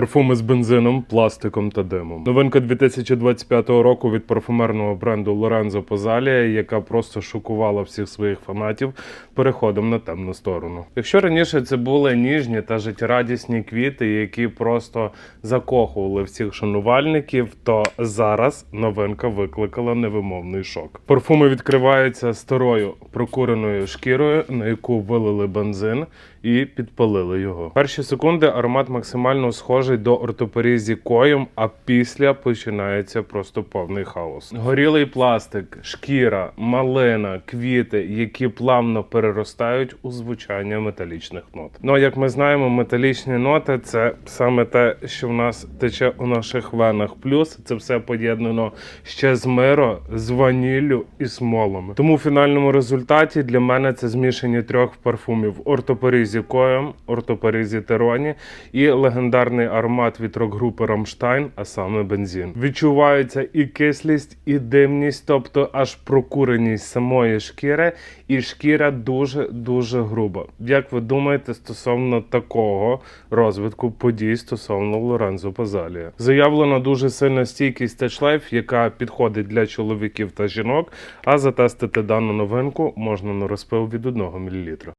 Парфуми з бензином, пластиком та димом. Новинка 2025 року від парфумерного бренду Lorenzo Позалія, яка просто шокувала всіх своїх фанатів переходом на темну сторону. Якщо раніше це були ніжні та життєрадісні квіти, які просто закохували всіх шанувальників, то зараз новинка викликала невимовний шок. Парфуми відкриваються старою прокуреною шкірою, на яку вилили бензин і підпалили його. Перші секунди аромат максимально схожий до ортопорізі коєм, а після починається просто повний хаос. Горілий пластик, шкіра, малина, квіти, які плавно переростають у звучання металічних нот. Ну а як ми знаємо, металічні ноти це саме те, що в нас тече у наших венах. Плюс це все поєднано ще з миро, з ваніллю і смолами. Тому в фінальному результаті для мене це змішання трьох парфумів: ортопорізі Коем, ортопорізі Тероні і легендарний аромат від рок-групи Рамштайн, а саме бензин. Відчувається і кислість, і димність, тобто аж прокуреність самої шкіри, і шкіра дуже дуже груба. Як ви думаєте стосовно такого розвитку подій стосовно Лорензо Пазалія? Заявлена дуже сильна стійкість Touch яка підходить для чоловіків та жінок. А затестити дану новинку можна на розпил від 1 мл.